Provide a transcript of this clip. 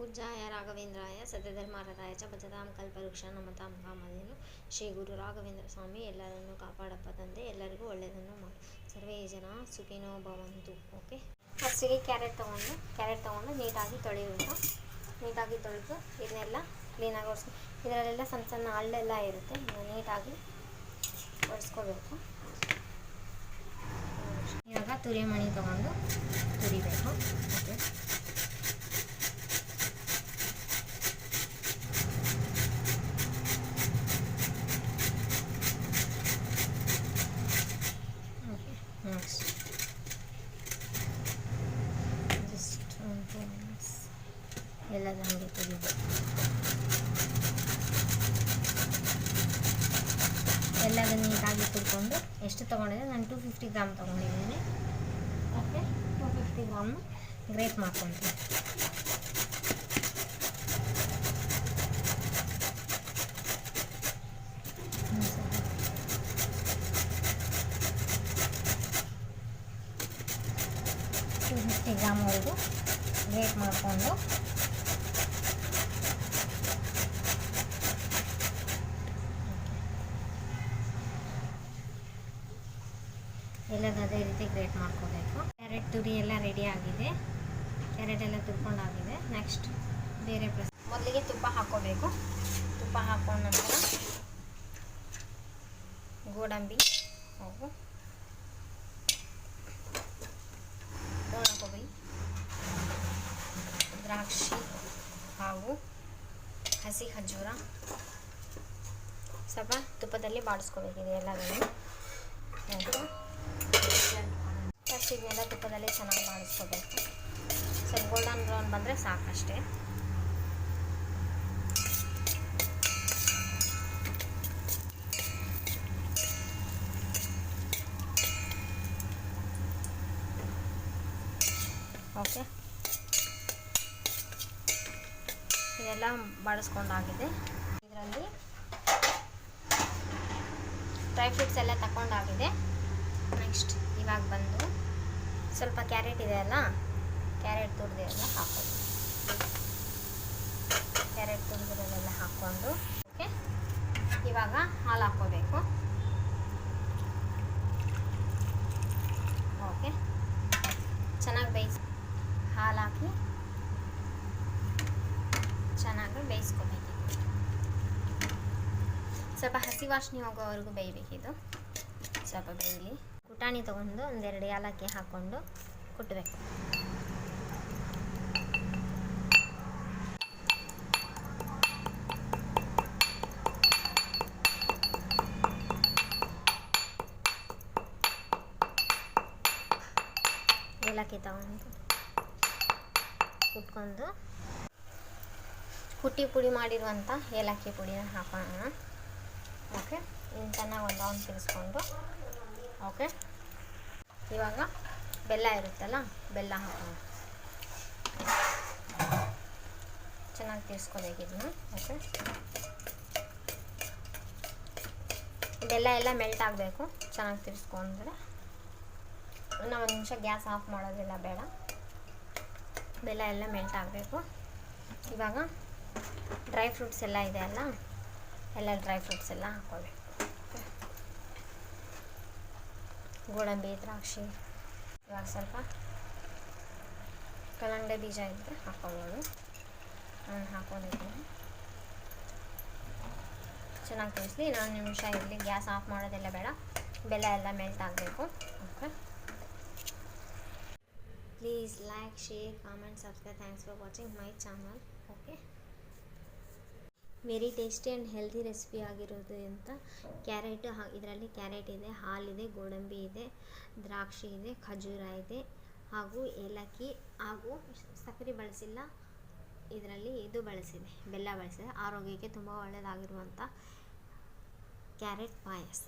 ಪೂಜ್ಯಾಯ ರಾಘವೇಂದ್ರಾಯ ಸತ್ಯಧರ್ಮಾರತಾಯ ಚ ಭಜತಾಂ ಕಲ್ಪವೃಕ್ಷ ನಮತಾಂ ಕಾಮಧೇನು. ಶ್ರೀ ಗುರು ರಾಘವೇಂದ್ರ ಸ್ವಾಮಿ, ಎಲ್ಲರನ್ನು ಕಾಪಾಡಪ್ಪ ತಂದೆ, ಎಲ್ಲರಿಗೂ ಒಳ್ಳೆಯದನ್ನು ಮಾಡು. ಸರ್ವೇ ಜನ ಸುಖಿನೋ ಭವಂತು. ಓಕೆ? ಫಸ್ಟಿಗೆ ಕ್ಯಾರೆಟ್ ತೊಗೊಂಡು ಕ್ಯಾರೆಟ್ ತೊಗೊಂಡು ನೀಟಾಗಿ ತೊಳೆಯಬೇಕು ನೀಟಾಗಿ ತೊಳೆದು ಇದನ್ನೆಲ್ಲ ಕ್ಲೀನಾಗಿ ಒರೆಸ್ಕೊ ಇದರಲ್ಲೆಲ್ಲ ಸಣ್ಣ ಸಣ್ಣ ಹಳ್ಳೆಲ್ಲ ಇರುತ್ತೆ. ನೀಟಾಗಿ ಒರೆಸ್ಕೋಬೇಕು ಇವಾಗ ತುರಿಮಣಿ ತೊಗೊಂಡು ತುರಿಬೇಕು. ಓಕೆ ನೆಕ್ಸ್ಟ್ ಜಸ್ಟ್ ಒಂದು ಟೂ ಮಿನಿಟ್ಸ್ ಎಲ್ಲದ ತೆಗೆದು. ತುರಿಬೇಕು ಎಲ್ಲದ ನೀಟಾಗಿ ತುರ್ಕೊಂಡು ಎಷ್ಟು ತೊಗೊಂಡಿದ್ದೆ ನಾನು ಟೂ ಫಿಫ್ಟಿ ಗ್ರಾಮ್ ತೊಗೊಂಡಿದ್ದೀನಿ. Okay two fifty gram grate ಮಾಡ್ಕೊತೀನಿ. ಟೂ ಫಿಫ್ಟಿ ಗ್ರಾಮ್ವರೆಗೂ ಗ್ರೇಟ್ ಮಾಡಿಕೊಂಡು ಎಲ್ಲದ ಅದೇ ರೀತಿ ಗ್ರೇಟ್ ಮಾಡ್ಕೋಬೇಕು. ಕ್ಯಾರೆಟ್ ತುರಿ ಎಲ್ಲ ರೆಡಿ ಆಗಿದೆ. ಕ್ಯಾರೆಟ್ ಎಲ್ಲ ತುರ್ಕೊಂಡಾಗಿದೆ. ನೆಕ್ಸ್ಟ್ ಬೇರೆ ಪ್ರಸ ಮೊದಲಿಗೆ ತುಪ್ಪ ಹಾಕೋಬೇಕು ತುಪ್ಪ ಹಾಕೊಂಡ ನಂತರ ಗೋಡಂಬಿ ಹಾಗೂ ಒಣಕೊಬ್ಬರಿ ದ್ರಾಕ್ಷಿ ಹಾಗೂ ಹಸಿ ಖಜೂರ ಸ್ವಲ್ಪ ತುಪ್ಪದಲ್ಲಿ ಬಾಡಿಸ್ಕೋಬೇಕಿದೆ ಎಲ್ಲದನ್ನು ಫಸ್ಟ್ ಇದನ್ನೆಲ್ಲ ತುಪ್ಪದಲ್ಲಿ ಚೆನ್ನಾಗಿ ಮಾಡಿಸ್ಕೋಬೇಕು. ಸ್ವಲ್ಪ ಗೋಲ್ಡನ್ ಬ್ರೌನ್ ಬಂದರೆ ಸಾಕಷ್ಟೇ. ಓಕೆ ಇದೆಲ್ಲ ಬಾಡಿಸ್ಕೊಂಡಾಗಿದೆ ಇದರಲ್ಲಿ ಡ್ರೈ ಫ್ರೂಟ್ಸ್ ಎಲ್ಲ ತಗೊಂಡಾಗಿದೆ ನೆಕ್ಸ್ಟ್ ಇವಾಗ ಬಂದು ಸ್ವಲ್ಪ ಕ್ಯಾರೆಟ್ ಇದೆ ಅಲ್ಲ? ಕ್ಯಾರೆಟ್ ತುರಿದೆಲ್ಲ ಹಾಕೋದು ಕ್ಯಾರೆಟ್ ತುರಿದಿರೋದೆಲ್ಲ ಹಾಕ್ಕೊಂಡು, ಓಕೆ? ಇವಾಗ ಹಾಲು ಹಾಕ್ಕೋಬೇಕು. ಓಕೆ? ಚೆನ್ನಾಗಿ ಬೇಯಿಸಿ, ಹಾಲು ಹಾಕಿ ಚೆನ್ನಾಗಿ ಬೇಯಿಸ್ಕೋಬೇಕು. ಸ್ವಲ್ಪ ಹಸಿ ವಾಸನೆ ಹೋಗೋವರೆಗೂ ಬೇಯಬೇಕಿದು. ಸ್ವಲ್ಪ ಬೇಯಲಿ. ಕುಟಾಣಿ ತೊಗೊಂಡು ಒಂದೆರಡು ಏಲಕ್ಕಿ ಹಾಕ್ಕೊಂಡು ಕುಟ್ಟಬೇಕು ಏಲಕ್ಕಿ ತಗೊಂಡು ಕುಟ್ಕೊಂಡು ಕುಟ್ಟಿ ಪುಡಿ ಮಾಡಿರುವಂಥ ಏಲಕ್ಕಿ ಪುಡಿನ ಹಾಕೋಣ. ಓಕೆ? ಚೆನ್ನಾಗಿ ಒಂದು ಅವ್ನು ತಿರ್ಸ್ಕೊಂಡು ಓಕೆ? ಇವಾಗ ಬೆಲ್ಲ ಇರುತ್ತಲ್ಲ, ಬೆಲ್ಲ ಹಾಕೋಣ. ಚೆನ್ನಾಗಿ ತಿರ್ಸ್ಕೋಬೇಕು ಇದನ್ನು ಓಕೆ? ಬೆಲ್ಲ ಎಲ್ಲ ಮೆಲ್ಟ್ ಆಗಬೇಕು, ಚೆನ್ನಾಗಿ ತಿರ್ಸ್ಕೊಂಡ್ರೆ. ಇನ್ನು ಒಂದು ನಿಮಿಷ ಗ್ಯಾಸ್ ಆಫ್ ಮಾಡೋದಿಲ್ಲ, ಬೇಡ. ಬೆಲ್ಲ ಎಲ್ಲ ಮೆಲ್ಟ್ ಆಗಬೇಕು. ಇವಾಗ ಡ್ರೈ ಫ್ರೂಟ್ಸ್ ಎಲ್ಲ ಇದೆ ಅಲ್ಲ, ಎಲ್ಲ ಡ್ರೈ ಫ್ರೂಟ್ಸ್ ಎಲ್ಲ ಹಾಕ್ಕೊಳ್ಬೇಕು ಗೋಡಂಬಿ, ದ್ರಾಕ್ಷಿ. ಇವಾಗ ಸ್ವಲ್ಪ ಕಲ್ಲಂಗಡಿ ಬೀಜ ಇದ್ದರೆ ಹಾಕ್ಕೊಬೋದು. ನಾನು ಹಾಕೊಂಡಿದ್ದೀನಿ. ಚೆನ್ನಾಗಿ ತಿನ್ನಿಸ್ಲಿ. ಇನ್ನೊಂದು ನಿಮಿಷ ಇರಲಿ. ಗ್ಯಾಸ್ ಆಫ್ ಮಾಡೋದೆಲ್ಲ ಬೇಡ. ಬೆಲ್ಲ ಎಲ್ಲ ಮೆಲ್ಟ್ ಆಗಬೇಕು. Okay? Please like share comment subscribe thanks for watching my channel okay? Very tasty and healthy recipe ಆಗಿರೋದು ಅಂತ. ಕ್ಯಾರೆಟ್ ಇದರಲ್ಲಿ ಕ್ಯಾರೆಟ್ ಇದೆ ಹಾಲಿದೆ ಗೋಡಂಬಿ ಇದೆ, ದ್ರಾಕ್ಷಿ ಇದೆ, ಖಜೂರ ಇದೆ, ಹಾಗೂ ಏಲಕ್ಕಿ, ಹಾಗೂ ಸಕ್ಕರೆ ಬಳಸಿಲ್ಲ, ಇದರಲ್ಲಿ ಇದು ಬಳಸಿದೆ, ಬೆಲ್ಲ ಬಳಸಿದೆ. ಆರೋಗ್ಯಕ್ಕೆ ತುಂಬ ಒಳ್ಳೆಯದಾಗಿರುವಂಥ ಕ್ಯಾರೆಟ್ ಪಾಯಸ.